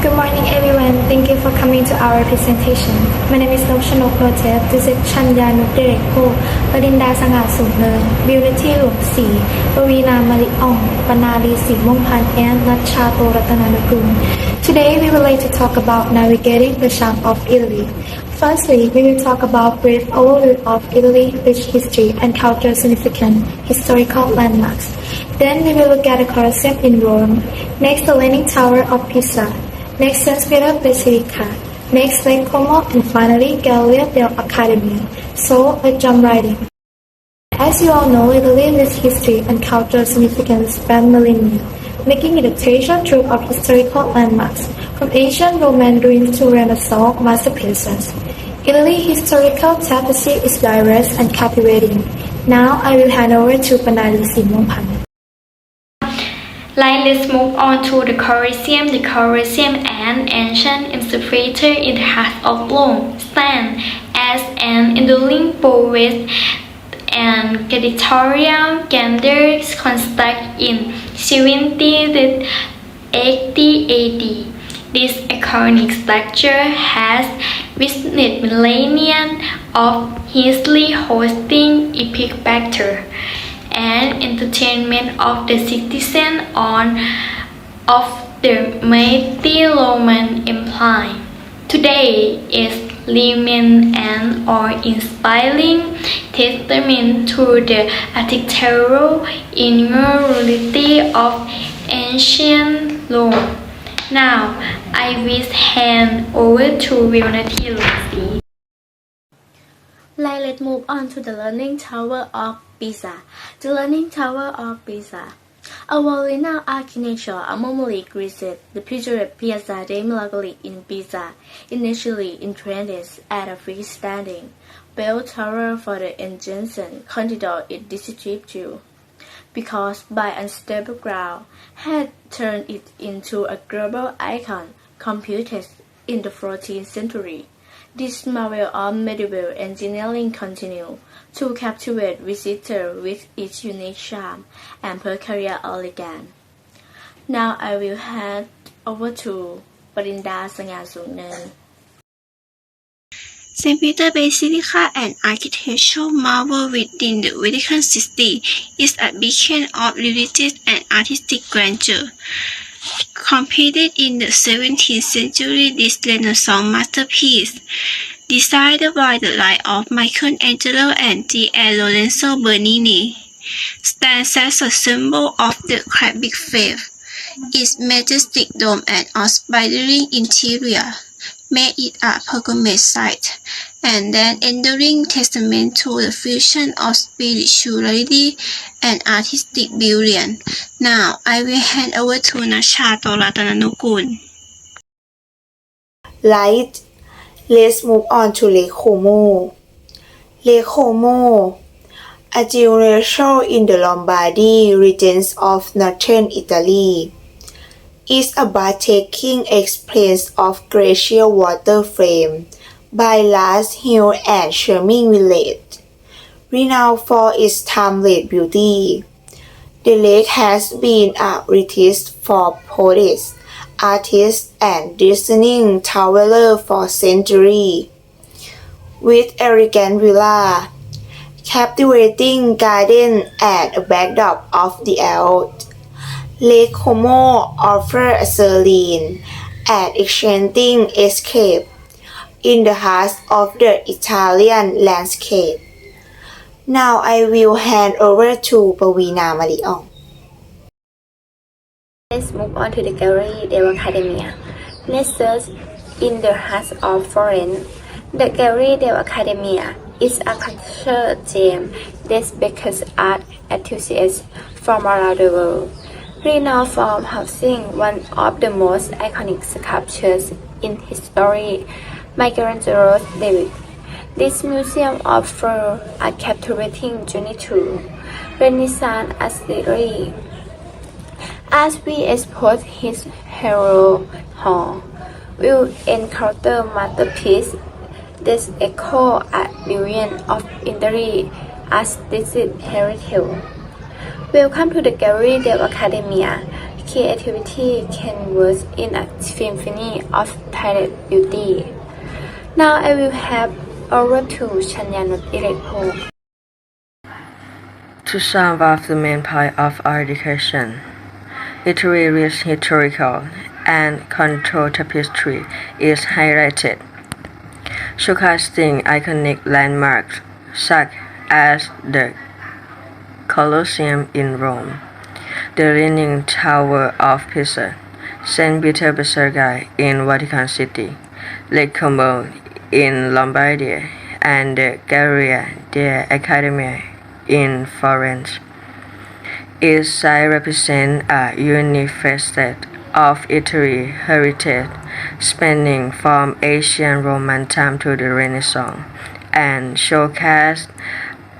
Good morning, everyone. Thank you for coming to our presentation. My name is Nopshanok Rotep. This is Chanya Nudireko, Parinda Sanga Sungner, Beauty Room C, Pavina Mali Panali Si Mongpan, and Nachato Ratananukun. Today, we would like to talk about navigating the charm of Italy. Firstly, we will talk about brief overview of Italy, its history and cultural significant historical landmarks. Then we will look at the Colosseum in Rome. Next, the Leaning Tower of Pisa. Next. Peter Basilica. Next, Lake Como, and finally, Galleria dell'Accademia. So, let's jump right in. As you all know, Italy's history and cultural significance span millennia, making it a treasure trove of historical landmarks, from ancient Roman ruins to Renaissance masterpieces. Italy's historical tapestry is diverse and captivating. Now, I will hand over to Panali Simongpan. Like, let's move on to the Colosseum. The Colosseum, an ancient amphitheater in the heart of Rome, stands as an enduring boulevard and gladiatorial gander constructed in 70 AD. This iconic structure has witnessed millennia of history hosting epic battle and entertainment of the citizens on of the mighty Roman Empire. Today is remain and awe-inspiring testament to the architectural immortality of ancient Rome. Now, I will hand over to Vilnati Lucy. Let's move on to the Leaning Tower of Pisa. The Leaning Tower of Pisa. A well-renowned architecture normally graced the picturesque Piazza dei Miracoli in Pisa, initially introduced as a freestanding bell tower for the adjacent cathedral it district to, because by unstable ground had turned it into a global icon computed in the 14th century. This marvel of medieval engineering continued to captivate visitors with its unique charm and peculiar elegance. Now I will hand over to Parinda Sangasungnan. St. Peter Basilica, an architectural marvel within the Vatican City, is a beacon of religious and artistic grandeur. Completed in the 17th century, this Renaissance masterpiece, designed by the light of Michelangelo and G. L. Lorenzo Bernini, stands as a symbol of the Catholic faith. Its majestic dome and awe-inspiring interior made it a pilgrimage site, and an enduring testament to the fusion of spirituality and artistic brilliance. Now, I will hand over to Nasha Toratananukun. Light. Let's move on to Lake Como. Lake Como, a geometry in the Lombardy regions of northern Italy, is a breathtaking experience of glacial water frame by last hill and charming village, renowned for its timeless beauty. The lake has been a retreat for poets, artists, and discerning travelers for centuries. With elegant villa, captivating garden, and a backdrop of the Alps, Lake Como offers a serene and enchanting escape in the heart of the Italian landscape. Now I will hand over to Pavina Maliong. Let's move on to the Gallery dell'Accademia. Nestled in the heart of Florence, the Gallery dell'Accademia is a cultural gem that speaks art enthusiasts from around the world. Renowned for housing one of the most iconic sculptures in history, Michelangelo's David. This museum offers a captivating journey to Renaissance artistry as we explore his hero hall, we'll encounter masterpieces that echo a billion of as this heritage. Welcome to the Gallery dell'Accademia. creativity canvas in a symphony of Thai beauty. Now I will have over to Chanyanut Irekho. To sum the main point of our education, literary historical and control tapestry is highlighted, showcasing iconic landmarks such as the Colosseum in Rome, the Leaning Tower of Pisa, St. Peter Basilica in Vatican City, Lake Como in Lombardy, and the Galleria dell'Accademia in Florence. Each site represents a unique of Italy heritage spanning from ancient Roman time to the Renaissance and showcase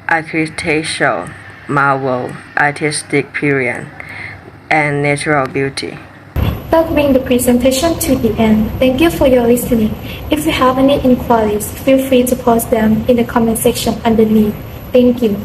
architectural marvel, artistic period, and natural beauty. That brings the presentation to the end. Thank you for your listening. If you have any inquiries, feel free to post them in the comment section underneath. Thank you.